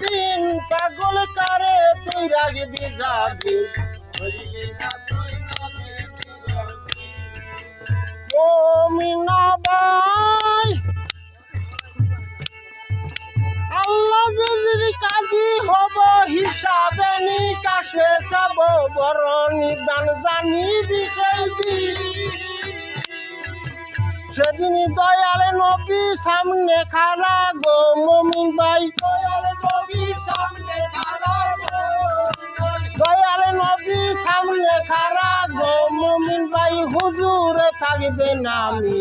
দিন পাগল কারে তুই রাগবি যাবি ও মিনাবাই আল্লাহ যদি কাজী হব হিসাবে নিকাশে যাব বড় নিদান জানি বিষয় দিন। সেদিন দয়ালে নবী সামনে খারা গো মমিন ভাই। দয়ালে নবী সামনে খারা গো মমিন ভাই, হুজুরে থাকবে না আমি।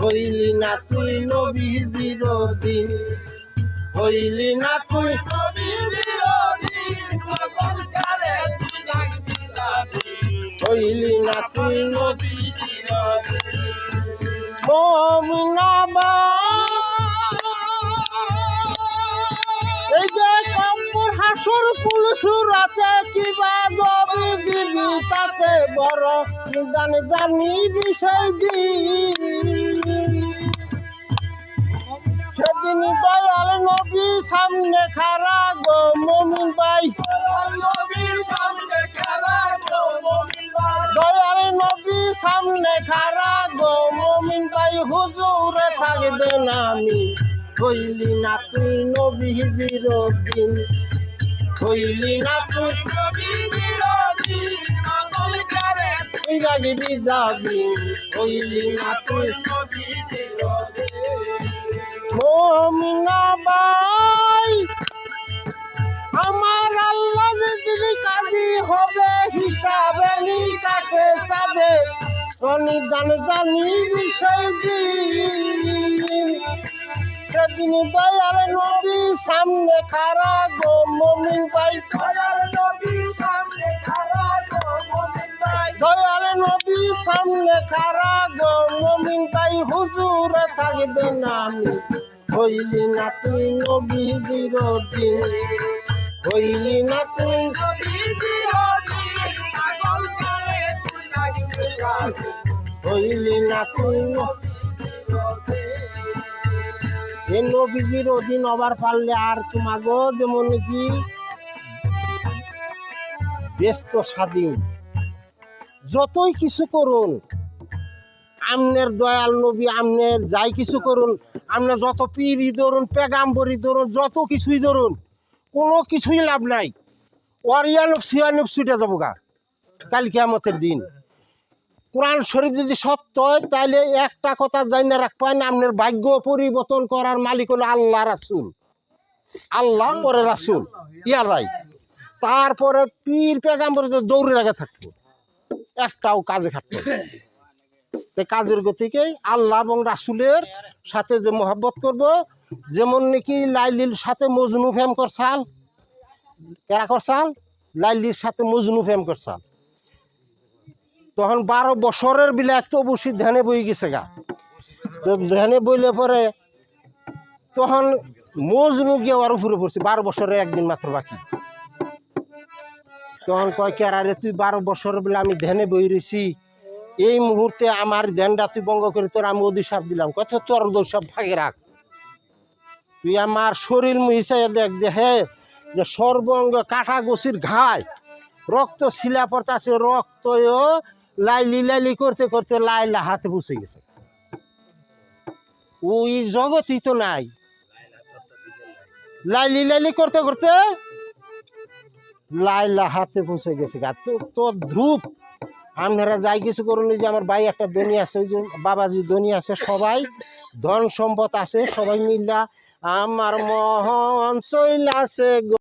হইলি না তুই নবী জিরো দিন। হইলি না তুই হইলি মমিনাবা এই যে কম্পুর হাসুর পুলসুর রাতে কিবা দবি দিবি তাতে বড় নিদান জানি বিষয় দি সেদিন দয়াল নবী সামনে খারা গো মমিন ভাই। দয়াল নবী সামনে খারা হুজুরে থাকবে না আমি। হইলি না তুই নবী বিরোধী হইলি না তুই রাগবি যাবি। কইলি না তুই মমিনা অনিদান জানি বিষয় দিন। সেদিন দয়াল নবী সামনে খারা গো, মমিন ভাই। দয়াল নবী সামনে খারা গো, মমিন ভাই। দয়াল নবী সামনে হুজুরে থাকবে না আমি। হইলি না তুই নবী বিরোধী হইলি না তুই হইলি না তুই এ নবীজির অধীন হবার পারলে আর তোমাগো যেমন কি? ব্যস্ত স্বাধীন। যতই কিছু করুন, আমনের দয়াল নবী আমনের যাই কিছু করুন আমনের যত পিড়ি ধরুন পেগাম্বরি ধরুন, যত কিছুই ধরুন, কোনো কিছুই লাভ নাই। ওয়ারিয়ানব সিয়ানব ছুটে যাব গা কাল কেমতের দিন। কোরআন শরীফ যদি সত্য হয় তাহলে একটা কথা না রাখবেন আপনার ভাগ্য পরিবর্তন করার মালিক হলো আল্লাহ রাসুল। আল্লাহ পরে রাসুল। ইয়ারাই তারপরে পীর পেগাম্বর দৌড়ে রাখে থাকতো, একটাও কাজে খাটতো। কাজের গতিকে আল্লাহ এবং রাসুলের সাথে যে মহব্বত করব, যেমন নাকি লাইলির সাথে মজনু ফেম করছাল। কেরা করছাল? লাইলির সাথে মজনু ফেম করছাল। তখন বারো বছরের বিলাক তো অবশ্যই ধ্যানে বই গেছে গা। তো ধ্যানে বইলে পরে তখন মজনু গিয়ে আর উপরে পড়ছে, বারো বছরের একদিন মাত্র বাকি। তখন কয় কে কেরারে তুই বারো বছরের বেলা আমি ধ্যানে বই রয়েছি। এই মুহূর্তে আমার ধ্যানটা তুই বঙ্গ করে তোর আমি অধিসাপ দিলাম। কত তোর সব ভাগে রাখ। তুই আমার শরীর হিসাবে দেখ যে, হে, যে সর্বঙ্গ কাটা গছির ঘায় রক্ত শিলা পড়তাছে রক্ত লাইলি লাইলি করতে করতে লাইলা হাতে বসে গেছে। ওই জগতই তো নাই। লাইলি লাইলি করতে করতে লাইলা হাতে পৌঁছে গেছে গা। তো তো ধ্রুব, আপনারা যাই কিছু করুন যে আমার ভাই একটা দনি আছে, ওই যে বাবাজি ধনী আছে, সবাই ধন সম্পদ আছে, সবাই মিল্লা আমার মহন চইলাছে গো।